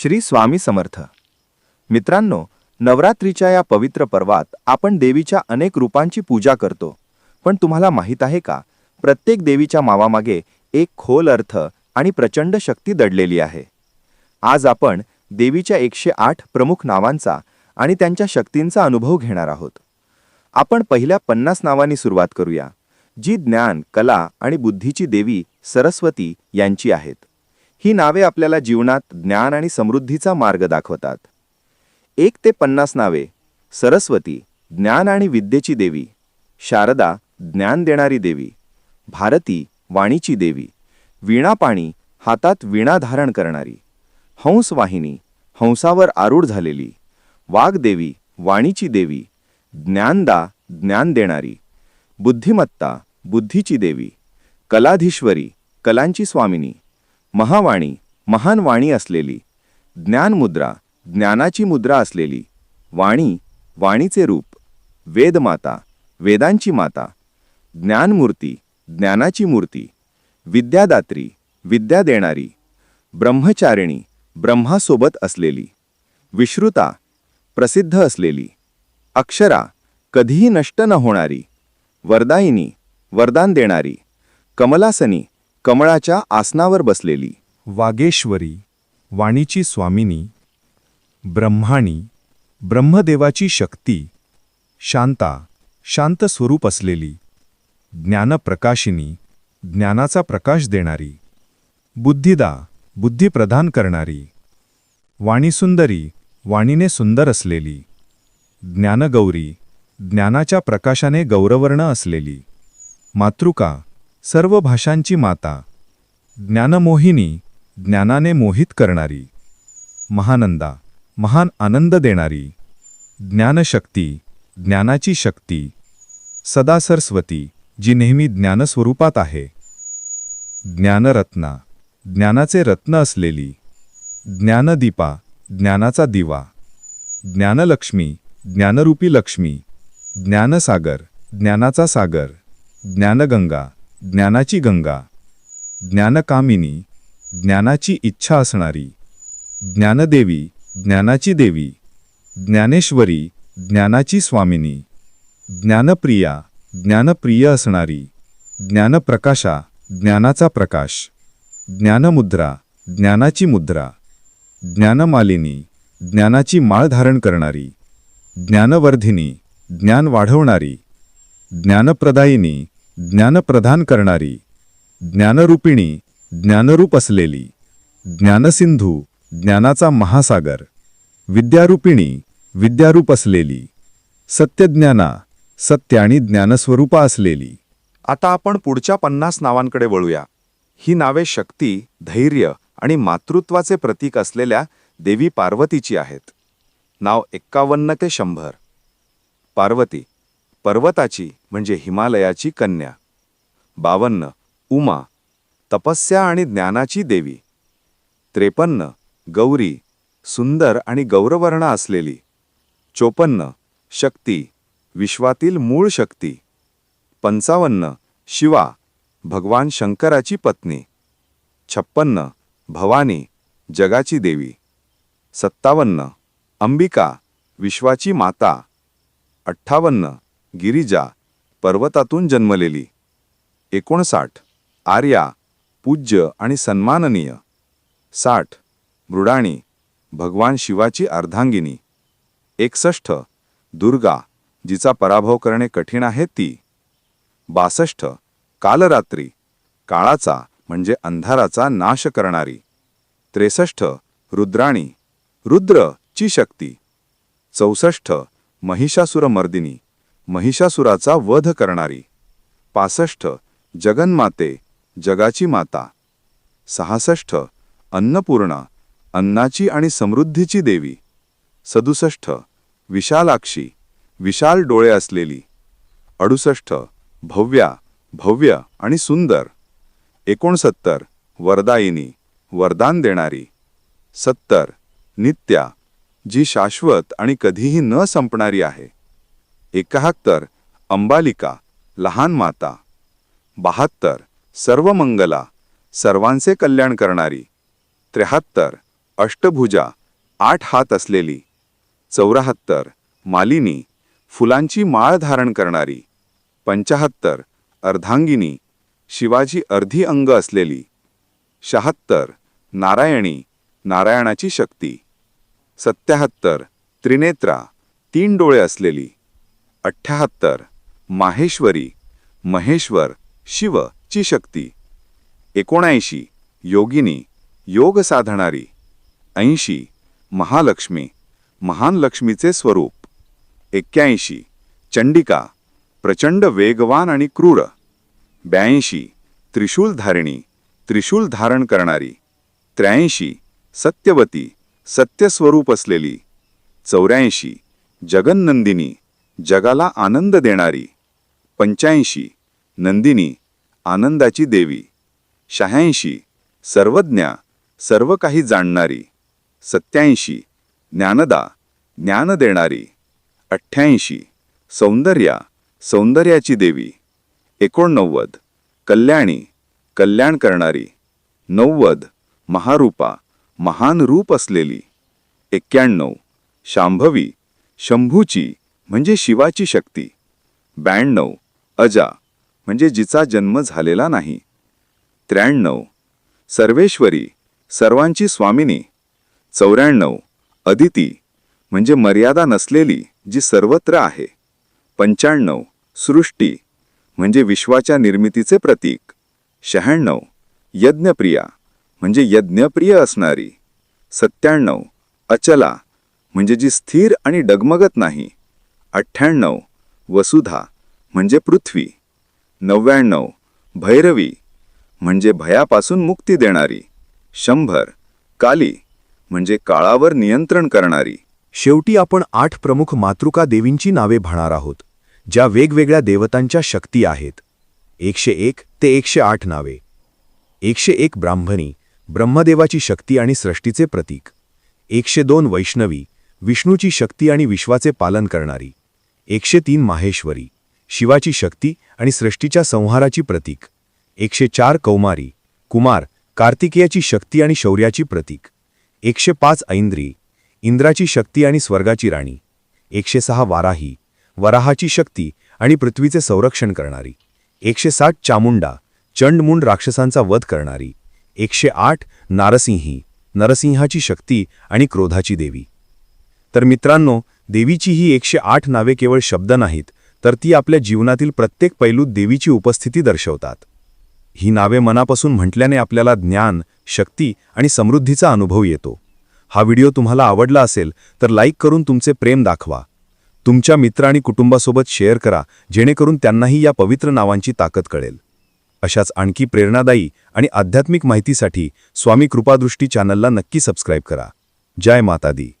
श्री स्वामी समर्थ. मित्रांनो नवरात्रीच्या या पवित्र पर्वात आपण देवीच्या अनेक रूपांची पूजा करतो. पण तुम्हाला माहीत आहे का प्रत्येक देवीच्या मावामागे एक खोल अर्थ आणि प्रचंड शक्ती दडलेली आहे. आज आपण देवीच्या एकशे आठ प्रमुख नावांचा आणि त्यांच्या शक्तींचा अनुभव घेणार आहोत. आपण पहिल्या पन्नास नावांनी सुरुवात करूया जी ज्ञान कला आणि बुद्धीची देवी सरस्वती यांची आहेत. ही नावे आपल्याला जीवनात ज्ञान आणि समृद्धीचा मार्ग दाखवतात. एक ते पन्नास नावे सरस्वती ज्ञान आणि विद्येची देवी शारदा ज्ञान देणारी देवी भारती वाणीची देवी वीणापाणी हातात वीणा धारण करणारी हंसवाहिनी हंसावर आरूढ झालेली वाघदेवी वाणीची देवी ज्ञानदा ज्ञान देणारी बुद्धिमत्ता बुद्धीची देवी कलाधीश्वरी कलांची स्वामिनी महावाणी महान वाणी असलेली. ज्ञानमुद्रा ज्ञानाची मुद्रा असलेली. वाणी वाणीचे रूप. वेदमाता वेदांची माता. ज्ञानमूर्ती ज्ञानाची मूर्ती. विद्यादात्री विद्या देणारी. ब्रह्मचारिणी ब्रह्मासोबत असलेली. विश्रुता प्रसिद्ध असलेली. अक्षरा कधीही नष्ट न होणारी. वरदायिनी वरदान देणारी. कमलासनी कमळाच्या आसनावर बसलेली. वागेश्वरी वाणीची स्वामिनी ब्रह्माणी ब्रह्मदेवाची शक्ती शांता शांत स्वरूप असलेली ज्ञानप्रकाशिनी ज्ञानाचा प्रकाश देणारी बुद्धिदा बुद्धी प्रदान करणारी वाणीसुंदरी वाणीने सुंदर असलेली ज्ञानगौरी ज्ञानाच्या प्रकाशाने गौरवर्ण असलेली मातृका सर्व भाषांची माता ज्ञानमोहिनी ज्ञानाने मोहित करणारी महानंदा महान आनंद देणारी ज्ञानशक्ती ज्ञानाची शक्ती सदा सरस्वती जी नेहमी ज्ञानस्वरूपात आहे. ज्ञानरत्ना ज्ञानाचे रत्न असलेली ज्ञानदीपा ज्ञानाचा दिवा ज्ञानलक्ष्मी ज्ञानरूपी लक्ष्मी ज्ञानसागर ज्ञानाचा सागर ज्ञानगंगा ज्ञानाची गंगा ज्ञानकामिनी ज्ञानाची इच्छा असणारी ज्ञानदेवी ज्ञानाची देवी ज्ञानेश्वरी ज्ञानाची स्वामिनी ज्ञानप्रिया ज्ञानप्रिय असणारी ज्ञानप्रकाशा ज्ञानाचा प्रकाश ज्ञानमुद्रा ज्ञानाची मुद्रा ज्ञानमालिनी ज्ञानाची माळ धारण करणारी ज्ञानवर्धिनी ज्ञान वाढवणारी ज्ञानप्रदायिनी ज्ञानप्रधान करणारी ज्ञानरूपिणी ज्ञानरूप असलेली ज्ञानसिंधू ज्ञानाचा महासागर विद्यारूपिणी विद्यारूप असलेली सत्यज्ञाना सत्य आणि ज्ञानस्वरूपा असलेली. आता आपण पुढच्या पन्नास नावांकडे वळूया. ही नावे शक्ती धैर्य आणि मातृत्वाचे प्रतीक असलेल्या देवी पार्वतीची आहेत. नाव एक्कावन्न ते शंभर. पार्वती पर्वताची म्हणजे हिमालयाची कन्या. बावन्न उमा. तपस्या आणि ज्ञानाची देवी. त्रेपन्न गौरी. सुंदर आणि गौरवर्ण असलेली. चोपन्न शक्ती. विश्वातील मूळ शक्ती. पंचावन्न शिवा. भगवान शंकराची पत्नी. छप्पन्न भवानी. जगाची देवी. सत्तावन्न अंबिका. विश्वाची माता. अठ्ठावन्न गिरिजा पर्वतातून जन्मलेली. एकोणसाठ आर्या पूज्य आणि सन्माननीय. साठ मृडाणी भगवान शिवाची अर्धांगिनी. एकसष्ट दुर्गा जिचा पराभव करणे कठीण आहे ती. बासष्ट कालरात्री काळाचा म्हणजे अंधाराचा नाश करणारी. त्रेसष्ट रुद्राणी रुद्र ची शक्ती. चौसष्ट महिषासुरमर्दिनी. महिषासुराचा वध करणारी. पासष्ट जगन्माते जगाची माता. सहासष्ट अन्नपूर्णा अन्नाची आणि समृद्धीची देवी. सदुसष्ट विशालाक्षी विशाल डोळे असलेली. अडुसष्ट भव्या भव्य आणि सुंदर. एकोणसत्तर वरदायिनी वरदान देणारी. सत्तर नित्या जी शाश्वत आणि कधीही न संपणारी आहे. एकाहत्तर अंबालिका लहान माता. बहात्तर सर्वमंगला सर्वांचे कल्याण करणारी. त्र्याहत्तर अष्टभुजा आठ हात असलेली. चौऱ्याहत्तर मालिनी फुलांची माळ धारण करणारी. पंचाहत्तर अर्धांगिनी शिवाजी अर्धी अंग असलेली. शहात्तर नारायणी नारायणाची शक्ती. सत्याहत्तर त्रिनेत्रा तीन डोळे असलेली. अठ्ठ्याहत्तर माहेश्वरी महेश्वर शिव ची शक्ती. एकोणऐंशी योगिनी योग साधणारी. ऐंशी महालक्ष्मी महान लक्ष्मीचे स्वरूप. एक्क्याऐंशी चंडिका प्रचंड वेगवान आणि क्रूर. ब्याऐंशी त्रिशूल धारिणी त्रिशूल धारण करणारी. त्र्याऐंशी सत्यवती सत्यस्वरूप असलेली. चौऱ्याऐंशी जगन्नंदिनी जगाला आनंद देणारी पंच्याऐंशी नंदिनी आनंदाची देवी शहाऐंशी सर्वज्ञा सर्व काही जाणणारी सत्याऐंशी ज्ञानदा ज्ञान देणारी अठ्ठ्याऐंशी सौंदर्या सौंदर्याची देवी एकोणनव्वद कल्याणी कल्याण करणारी नव्वद महारूपा महान रूप असलेली एक्क्याण्णव शांभवी शंभूची म्हणजे शिवाची शक्ती. ब्याण्णव. अजा. म्हणजे जिचा जन्म झालेला नाही. त्र्याण्णव. सर्वेश्वरी. सर्वांची स्वामिनी. चौऱ्याण्णव. अदिती. म्हणजे मर्यादा नसलेली जी सर्वत्र आहे. पंच्याण्णव. सृष्टी. म्हणजे विश्वाच्या निर्मितीचे प्रतीक. शहाण्णव. यज्ञप्रिया. म्हणजे यज्ञप्रिय असणारी. सत्त्याण्णव. अचला. म्हणजे जी स्थिर आणि डगमगत नाही. अठ्ठ्याण्णव वसुधा म्हणजे पृथ्वी. नव्याण्णव भैरवी म्हणजे भयापासून मुक्ती देणारी. शंभर काली म्हणजे काळावर नियंत्रण करणारी. शेवटी आपण आठ प्रमुख मातृका देवींची नावे म्हणणार आहोत ज्या वेगवेगळ्या देवतांच्या शक्ती आहेत. एकशे एक ते एकशे आठ नावे. एकशे एक ब्राह्मणी ब्रह्मदेवाची शक्ती आणि सृष्टीचे प्रतीक. एकशे दोन वैष्णवी विष्णूची शक्ती आणि विश्वाचे पालन करणारी. एकशे तीन माहेश्वरी शिवाची शक्ती आणि सृष्टीच्या संहाराची प्रतीक. एकशे चार कौमारी कुमार कार्तिकेयाची शक्ती आणि शौर्याची प्रतीक. एकशे पाच ऐंद्री इंद्राची शक्ती आणि स्वर्गाची राणी. एकशे सहा वाराही वराहाची शक्ती आणि पृथ्वीचे संरक्षण करणारी. एकशे साठ चामुंडा चंडमुंड राक्षसांचा वध करणारी. एकशे आठ नारसिंही नरसिंहाची शक्ती आणि क्रोधाची देवी. तर मित्रांनो देवीची ही एकशे आठ नावे केवळ शब्द नाहीत तर ती आपल्या जीवनातील प्रत्येक पैलूत देवीची उपस्थिती दर्शवतात. ही नावे मनापासून म्हटल्याने आपल्याला ज्ञान शक्ती आणि समृद्धीचा अनुभव येतो. हा व्हिडिओ तुम्हाला आवडला असेल तर लाईक करून तुमचे प्रेम दाखवा. तुमच्या मित्र आणि कुटुंबासोबत शेअर करा जेणेकरून त्यांनाही या पवित्र नावांची ताकद कळेल. अशाच आणखी प्रेरणादायी आणि आध्यात्मिक माहितीसाठी स्वामी कृपादृष्टी चॅनलला नक्की सबस्क्राईब करा. जय माता दी